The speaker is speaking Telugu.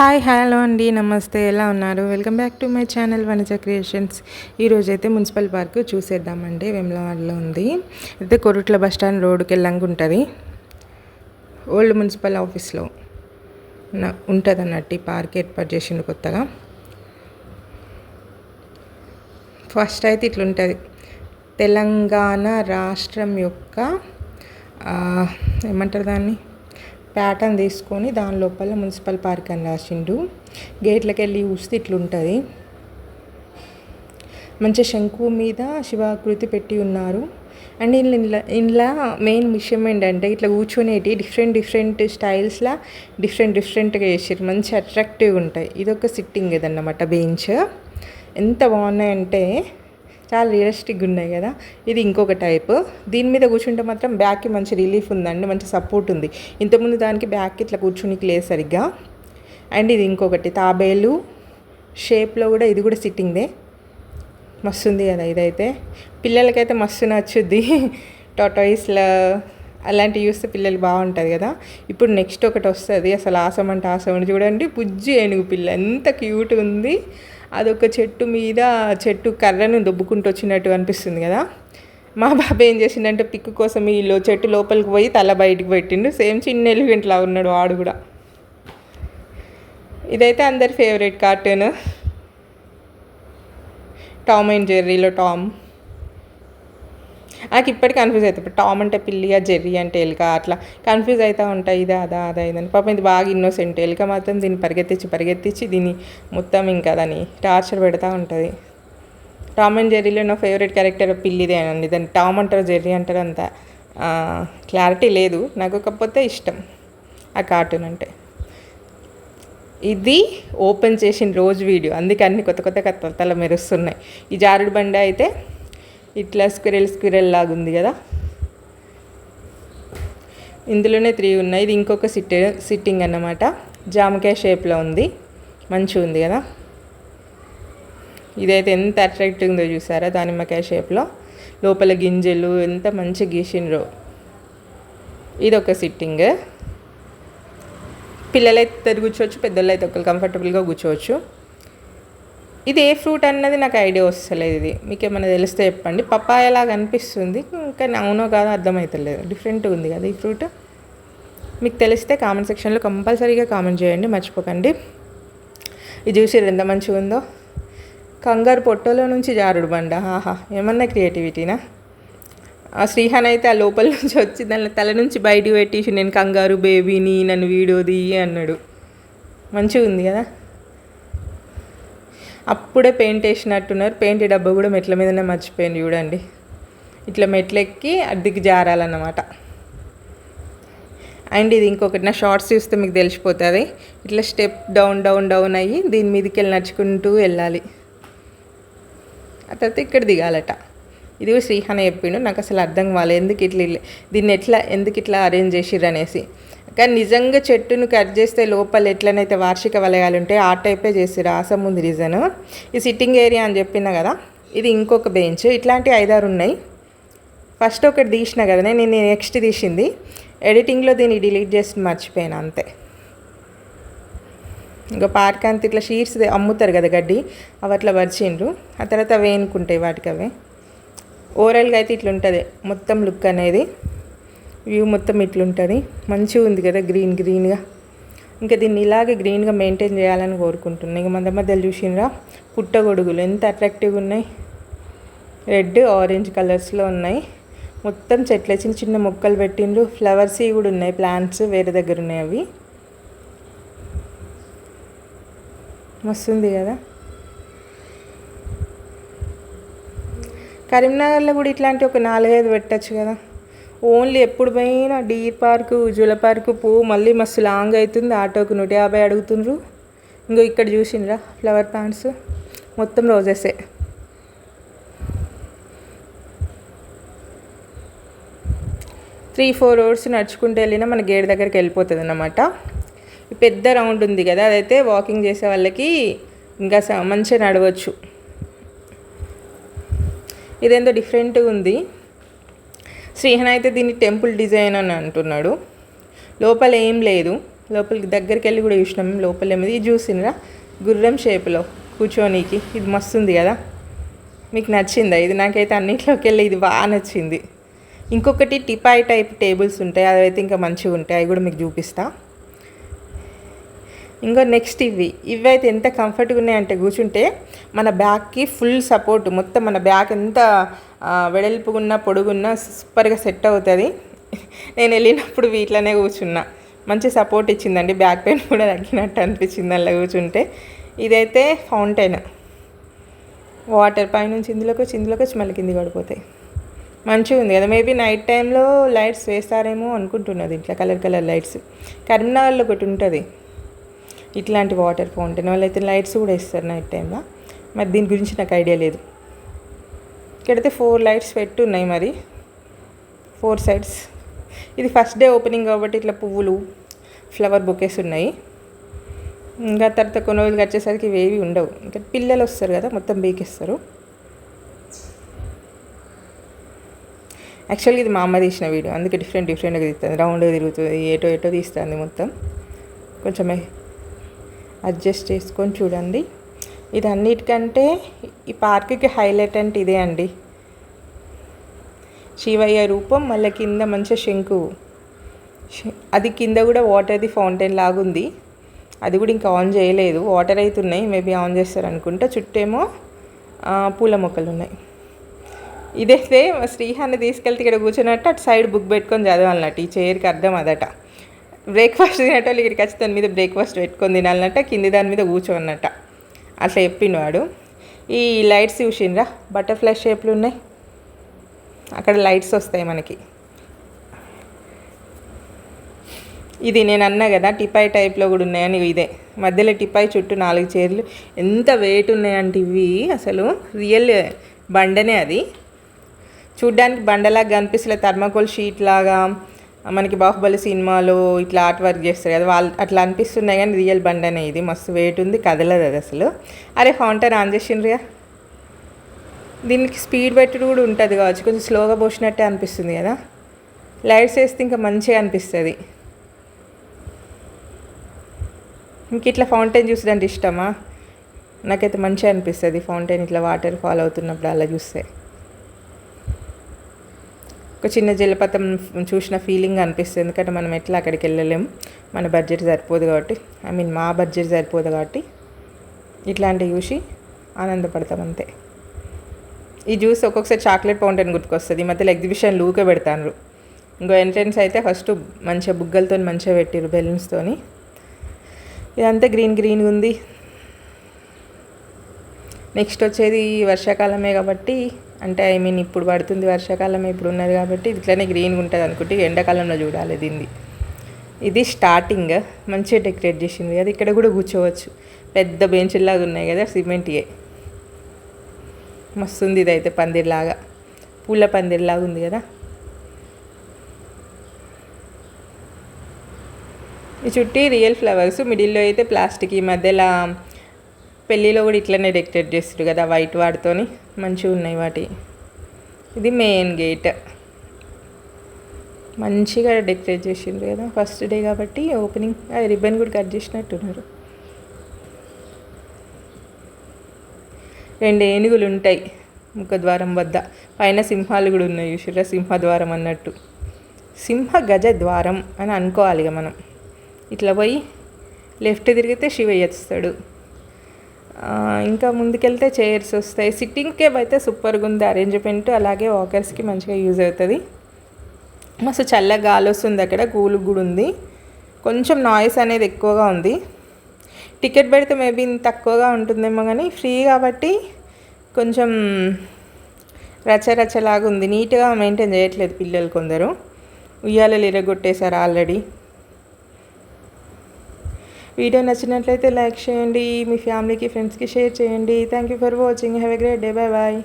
హాయ్ హలో అండి నమస్తే ఎలా ఉన్నారు? Welcome back to my channel Vanaja creations. ఈరోజు అయితే మున్సిపల్ పార్క్ చూసేద్దామండి వేములవాడలో ఉంది. అయితే కొరుట్ల బస్ స్టాండ్ రోడ్డుకి వెళ్ళంగా ఉంటుంది. ఓల్డ్ మున్సిపల్ ఆఫీస్లో ఉంటుంది అన్నట్టు ఈ పార్క్ ఏర్పాటు చేసిండు కొత్తగా. ఫస్ట్ అయితే ఇట్లుంటుంది. తెలంగాణ రాష్ట్రం యొక్క ఏమంటారు దాన్ని? ప్యాటర్న్ తీసుకొని దాని లోపల మున్సిపల్ పార్క్ అని రాసిండు. గేట్లకి వెళ్ళి చూస్తే ఇట్లుంటుంది. మంచి శంకు మీద శివాకృతి పెట్టి ఉన్నారు. అండ్ ఇంట్లో ఇంట్లో మెయిన్ విషయం ఏంటంటే ఇట్లా కూర్చునేటి డిఫరెంట్ డిఫరెంట్ స్టైల్స్లా డిఫరెంట్ డిఫరెంట్గా చేసారు మంచి అట్రాక్టివ్గా ఉంటాయి. ఇదొక సిట్టింగ్ ఇదన్నమాట బెంచ్. ఎంత బాగున్నాయంటే చాలా రియలిస్టిక్గా ఉన్నాయి కదా. ఇది ఇంకొక టైప్ దీని మీద కూర్చుంటే మాత్రం బ్యాక్కి మంచి రిలీఫ్ ఉందండి మంచి సపోర్ట్ ఉంది. ఇంతకుముందు దానికి బ్యాక్ ఇట్లా కూర్చునికి లేదు సరిగ్గా. అండ్ ఇది ఇంకొకటి తాబేలు షేప్లో కూడా ఇది కూడా సిట్టింగ్దే మస్తు ఉంది కదా ఇదైతే. పిల్లలకైతే మస్తు నచ్చుద్ది. టాటాయిస్లో అలాంటివి చూస్తే పిల్లలు బాగుంటుంది కదా. ఇప్పుడు నెక్స్ట్ ఒకటి వస్తుంది అసలు ఆసం అంటే ఆసం చూడండి బుజ్జి ఏనుగు పిల్ల. ఎంత క్యూట్ ఉంది. అదొక చెట్టు మీద చెట్టు కర్రను దొబ్బుకుంటూ వచ్చినట్టు అనిపిస్తుంది కదా. మా బాబు ఏం చేసిండంటే పిక్కు కోసం వీళ్ళు చెట్టు లోపలికి పోయి తల బయటికి పెట్టిండు. సేమ్ చిన్న ఎలిగెంట్లా ఉన్నాడు వాడు కూడా. ఇదైతే అందరి ఫేవరెట్ కార్టూన్. టామ్ అండ్ జెర్రీలో టామ్. నాకు ఇప్పటికీ కన్ఫ్యూజ్ అవుతుంది. ఇప్పుడు టామ్ అంటే పిల్లియా జెర్రీ అంటే ఎలుక అట్లా కన్ఫ్యూజ్ అవుతూ ఉంటాయి ఇదా అదా అదా ఇదని పాపం ఇది బాగా ఇన్నోసెంట్ ఎలుక మాత్రం దీన్ని పరిగెత్తించి పరిగెత్తించి దీన్ని మొత్తం ఇంకా దాన్ని టార్చర్ పెడతా ఉంటుంది. టామ్ అండ్ జెర్రీలో నా ఫేవరెట్ క్యారెక్టర్ పిల్లిదే అండి దాన్ని టామ్ అంటారు జెర్రీ అంటారు అంత క్లారిటీ లేదు. నాకు కాకపోతే ఇష్టం ఆ కార్టూన్ అంటే. ఇది ఓపెన్ చేసిన రోజు వీడియో అందుకే అన్ని కొత్త కొత్త కథలు మెరుస్తున్నాయి. ఈ జారుడు బండ అయితే ఇట్లా స్క్విరెల్ స్క్విరెల్ లాగా ఉంది కదా. ఇందులోనే త్రీ ఉన్నాయి. ఇది ఇంకొక సిట్ సిట్టింగ్ అన్నమాట. జామకాయ షేప్లో ఉంది. మంచిగా ఉంది కదా. ఇదైతే ఎంత అట్రాక్టివ్ ఉందో చూసారా దానిమ్మకాయ షేప్లో. లోపల గింజలు ఎంత మంచి గీసిండ్రో. ఇది ఒక సిట్టింగ్. పిల్లలైతే కూర్చోవచ్చు పెద్దోళ్ళు అయితే ఒకరు కంఫర్టబుల్గా కూర్చోవచ్చు. ఇది ఏ ఫ్రూట్ అన్నది నాకు ఐడియా వస్తలేదు ఇది. మీకు ఏమైనా తెలిస్తే చెప్పండి. పప్పాయలాగా అనిపిస్తుంది. కానీ అవునో కాదో అర్థమవుతలేదు డిఫరెంట్ ఉంది కదా ఈ ఫ్రూట్. మీకు తెలిస్తే కామెంట్ సెక్షన్లో కంపల్సరీగా కామెంట్ చేయండి. మర్చిపోకండి. ఇది చూసి ఎంత మంచిగా ఉందో. కంగారు పొట్టలో నుంచి జారుడు బండ. ఆహా ఏమన్నా క్రియేటివిటీనా? ఆ శ్రీహాన్ అయితే ఆ లోపల నుంచి వచ్చి దాని తల నుంచి బయటకు పెట్టేసి నేను కంగారు బేబీని నన్ను వీడోది అన్నాడు. మంచిగా ఉంది కదా? అప్పుడే పెయింట్ వేసినట్టున్నారు. పెయింట్ డబ్బా కూడా మెట్ల మీదనే మర్చిపోయింది చూడండి. ఇట్లా మెట్లెక్కి అద్దెకి జారాలన్నమాట. అండ్ ఇది ఇంకొకటి నా షార్ట్స్ చూస్తే మీకు తెలిసిపోతుంది. ఇట్లా స్టెప్ డౌన్ డౌన్ డౌన్ అయ్యి దీని మీదకి వెళ్ళి నడుచుకుంటూ వెళ్ళాలి. ఆ తర్వాత ఇక్కడ దిగాలట. ఇది కూడా శ్రీహాన చెప్పిండు. నాకు అసలు అర్థం కావాలి ఎందుకు ఇట్లా దీన్ని ఎట్లా ఎందుకు ఇట్లా అరేంజ్ చేసిర్రు అనేసి. కానీ నిజంగా చెట్టును కట్ చేస్తే లోపల ఎట్లనైతే వార్షిక వలయాలు ఉంటాయి ఆ టైపే చేసిరు ఆసం ఉంది రీజన్ ఈ సిట్టింగ్ ఏరియా అని చెప్పిన కదా ఇది ఇంకొక బెంచ్ ఇట్లాంటి ఐదారు ఉన్నాయి. ఫస్ట్ ఒకటి తీసిన కదా నేను నెక్స్ట్ తీసింది. ఎడిటింగ్లో దీన్ని డిలీట్ చేసి మర్చిపోయాను అంతే. ఇంకా పార్క్ అంత ఇట్లా షీట్స్ అమ్ముతారు కదా గడ్డి అవి అట్లా పరిచిండ్రు. ఆ తర్వాత అవి వేనుకుంటాయి వాటికి అవే. ఓవరాల్గా అయితే ఇట్లా ఉంటుంది మొత్తం లుక్ అనేది. వ్యూ మొత్తం ఇట్లుంటుంది. మంచిగా ఉంది కదా గ్రీన్ గ్రీన్గా. ఇంకా దీన్ని ఇలాగే గ్రీన్గా మెయింటైన్ చేయాలని కోరుకుంటున్నాను ఇంకా మధ్య మధ్యలో చూసినరా పుట్టగొడుగులు ఎంత అట్రాక్టివ్గా ఉన్నాయి. రెడ్ ఆరెంజ్ కలర్స్లో ఉన్నాయి. మొత్తం చెట్ల చిన్న చిన్న మొక్కలు పెట్టిండ్రు ఫ్లవర్స్ కూడా ఉన్నాయి ప్లాంట్స్ వేరే దగ్గర ఉన్నాయి అవి. మస్తుంది కదా. కరీంనగర్లో కూడా ఇట్లాంటి ఒక నాలుగైదు పెట్టచ్చు కదా. ఓన్లీ ఎప్పుడు పోయినా డీర్ పార్కు జూల పార్కు పో మళ్ళీ మస్తు లాంగ్ అవుతుంది ఆటోకు నూట యాభై అడుగుతుండ్రు. ఇంకో ఇక్కడ చూసిండ్రా ఫ్లవర్ ప్లాంట్స్ మొత్తం రోజెసే త్రీ ఫోర్ అవర్స్ నడుచుకుంటూ వెళ్ళినా మన గేట్ దగ్గరికి వెళ్ళిపోతుంది అన్నమాట. పెద్ద రౌండ్ ఉంది కదా అదైతే వాకింగ్ చేసే వాళ్ళకి ఇంకా స- మంచిగా నడవచ్చు. ఇదేందో డిఫరెంట్గా ఉంది. శ్రీహన్ అయితే దీన్ని టెంపుల్ డిజైన్ అని అంటున్నాడు. లోపల ఏం లేదు. లోపలికి దగ్గరికి వెళ్ళి కూడా చూసినాం. లోపల ఏమిది? ఇది చూసినరా గుర్రం షేప్లో కూర్చోనీకి. ఇది మస్తుంది కదా? మీకు నచ్చిందా? ఇది నాకైతే అన్నింటిలోకి వెళ్ళి ఇది బాగా నచ్చింది. ఇంకొకటి టిపాయ్ టైప్ టేబుల్స్ ఉంటాయి. అవి అయితే ఇంకా మంచిగా ఉంటాయి. అవి కూడా మీకు చూపిస్తా. ఇంకో నెక్స్ట్ ఇవి. ఇవి అయితే ఎంత కంఫర్ట్గా ఉన్నాయంటే కూర్చుంటే మన బ్యాక్కి ఫుల్ సపోర్ట్ మొత్తం మన బ్యాక్ ఎంత వెడల్పుగున్న పొడుగున్న సూపర్గా సెట్ అవుతుంది. నేను వెళ్ళినప్పుడు వీటిలోనే కూర్చున్నా. మంచి సపోర్ట్ ఇచ్చిందండి. బ్యాక్ పెయిన్ కూడా తగ్గినట్టు అనిపించింది అలా కూర్చుంటే. ఇదైతే ఫౌంటైన్. వాటర్ పైనుంచి ఇందులోకి వచ్చి ఇందులోకి వచ్చి మళ్ళీ కింది పడిపోతాయి. మంచిగా ఉంది కదా. మేబీ నైట్ టైంలో లైట్స్ వేస్తారేమో అనుకుంటున్నది ఇట్లా కలర్ కలర్ లైట్స్. కరీంనగర్లో ఒకటి ఉంటుంది. ఇట్లాంటి వాటర్ ఫౌంటైన్. వాళ్ళైతే లైట్స్ కూడా వేస్తారు నైట్ టైంలో. మరి దీని గురించి నాకు ఐడియా లేదు. ఇక్కడైతే ఫోర్ లైట్స్ పెట్టి ఉన్నాయి మరి. Four sides. ఇది ఫస్ట్ డే ఓపెనింగ్ కాబట్టి ఇట్లా పువ్వులు ఫ్లవర్ బొకేస్ ఉన్నాయి. ఇంకా తర్వాత కొన్ని రోజులకి వచ్చేసరికి ఇవేవి ఉండవు. ఇంకా పిల్లలు వస్తారు కదా మొత్తం బీకిస్తారు. యాక్చువల్గా ఇది మా అమ్మ తీసిన వీడియో. అందుకే డిఫరెంట్ డిఫరెంట్గా తీస్తుంది రౌండ్గా తిరుగుతుంది ఏటో ఏటో తీస్తుంది మొత్తం. కొంచెం అడ్జస్ట్ చేసుకొని చూడండి. ఇది అన్నిటికంటే ఈ పార్క్కి హైలైట్ అంటే ఇదే అండి. శివయ్య రూపం మళ్ళీ కింద మంచిగా శంకు. అది కింద కూడా వాటర్ది ఫౌంటైన్ లాగుంది అది కూడా ఇంకా ఆన్ చేయలేదు. వాటర్ అవుతున్నాయి మేబీ ఆన్ చేస్తారు అనుకుంటా చుట్టేమో పూల మొక్కలు ఉన్నాయి. ఇదైతే మా శ్రీహాన్ని తీసుకెళ్తే ఇక్కడ కూర్చున్నట్టు అటు సైడ్ బుక్ పెట్టుకొని చదవాలన్నట్టు. ఈ చైర్కి అర్థం అదట. బ్రేక్ఫాస్ట్ తినేటోళ్ళు ఇక్కడికి వచ్చి దాని మీద బ్రేక్ఫాస్ట్ పెట్టుకొని తినాలన్నట్ట కింది దాని మీద కూర్చోన్నట్ట. అట్లా చెప్పిండు వాడు ఈ లైట్స్ చూసిండ్రా? బటర్ఫ్లై షేప్లు ఉన్నాయి. అక్కడ లైట్స్ వస్తాయి మనకి. ఇది నేను అన్నా కదా టిపాయ్ టైప్లో కూడా ఉన్నాయని ఇదే. మధ్యలో టిపాయ్ చుట్టూ నాలుగు చీరలు. ఎంత వెయిట్ ఉన్నాయంటే ఇవి? అసలు రియల్ బండనే అది. చూడ్డానికి బండలాగా కనిపిస్తలే థర్మాకోల్ షీట్ లాగా. మనకి బాహుబలి సినిమాలో ఇట్లా ఆర్ట్ వర్క్ చేస్తారు కదా వాళ్ళు అట్లా అనిపిస్తున్నాయి కానీ రియల్ బండనే ఇది మస్తు వెయిట్ ఉంది కదలదు అది అసలు. అరే హాంటర్ ఆన్ చేసిండ్రుగా దీనికి స్పీడ్ పెట్టుడు కూడా ఉంటుంది కావచ్చు కొంచెం స్లోగా పోసినట్టే అనిపిస్తుంది కదా. లైట్స్ వేస్తే ఇంకా మంచిగా అనిపిస్తుంది. ఇంక ఇట్లా ఫౌంటైన్ చూసినంటే ఇష్టమా? నాకైతే మంచిగా అనిపిస్తుంది ఫౌంటైన్ ఇట్లా వాటర్ ఫాల్ అవుతున్నప్పుడు అలా చూస్తే. ఒక చిన్న జలపాతం చూసిన ఫీలింగ్ అనిపిస్తుంది. ఎందుకంటే మనం ఎట్లా అక్కడికి వెళ్ళలేము మన బడ్జెట్ సరిపోదు కాబట్టి. ఐ మీన్ మా బడ్జెట్ సరిపోదు కాబట్టి ఇట్లాంటివి చూసి ఆనందపడతాం అంతే. ఈ జ్యూస్ ఒక్కొక్కసారి చాక్లెట్ ఫౌంటైన్ గుర్తుకొస్తుంది. ఈ మధ్యలో ఎగ్జిబిషన్ లూకే పెడతాను ఇంకో ఎంట్రన్స్ అయితే ఫస్ట్ మంచిగా బుగ్గలతో మంచిగా పెట్టిరు బెలూన్స్తోని ఇదంతా గ్రీన్ గ్రీన్గా ఉంది. నెక్స్ట్ వచ్చేది వర్షాకాలమే కాబట్టి అంటే ఐ మీన్ ఇప్పుడు పడుతుంది వర్షాకాలం ఇప్పుడు ఉన్నది కాబట్టి ఇట్లనే గ్రీన్గా ఉంటుంది అనుకుంటే ఎండాకాలంలో చూడాలి దీన్ని. ఇది స్టార్టింగ్ మంచిగా డెకరేట్ చేసింది. అది ఇక్కడ కూడా కూర్చోవచ్చు. పెద్ద బెంచ్లాగా ఉన్నాయి కదా సిమెంట్యే మస్తు ఉంది ఇదైతే పందిర్లాగా పూల పందిర్లాగా ఉంది కదా. ఈ చుట్టి రియల్ ఫ్లవర్స్ మిడిల్లో అయితే ప్లాస్టిక్ ఈ మధ్యలో పెళ్ళిలో కూడా ఇట్లనే డెకరేట్ చేస్తారు కదా వైట్ వాటితోని. మంచిగా ఉన్నాయి వాటి. ఇది మెయిన్ గేట్ మంచిగా డెకరేట్ చేసిండ్రు కదా ఫస్ట్ డే కాబట్టి ఓపెనింగ్ రిబ్బన్ కూడా కట్ చేసినట్టున్నారు. రెండు ఏనుగులు ఉంటాయి ముఖద్వారం వద్ద. పైన సింహాలు కూడా ఉన్నాయి చూసారా సింహద్వారం అన్నట్టు. సింహ గజ ద్వారం అని అనుకోవాలి ఇక మనం. ఇట్లా పోయి లెఫ్ట్ తిరిగితే శివయ్య వస్తాడు. ఇంకా ముందుకెళ్తే చైర్స్ వస్తాయి. సిట్టింగ్కే అయితే సూపర్గా ఉంది అరేంజ్మెంట్ అలాగే వాకర్స్కి మంచిగా యూజ్ అవుతుంది. మస్తు చల్లగా గాలి వస్తుంది అక్కడ. కూల్ కూడా ఉంది. కొంచెం నాయిస్ అనేది ఎక్కువగా ఉంది. టికెట్ పెడితే మేబీ తక్కువగా ఉంటుందేమో కానీ ఫ్రీ కాబట్టి కొంచెం రచరచలాగా ఉంది. నీట్గా మెయింటైన్ చేయట్లేదు పిల్లలు కొందరు. ఉయ్యాలలు ఇరగొట్టేశారు ఆల్రెడీ. వీడియో నచ్చినట్లయితే లైక్ చేయండి మీ ఫ్యామిలీకి ఫ్రెండ్స్కి షేర్ చేయండి. Thank you for watching have a great day bye bye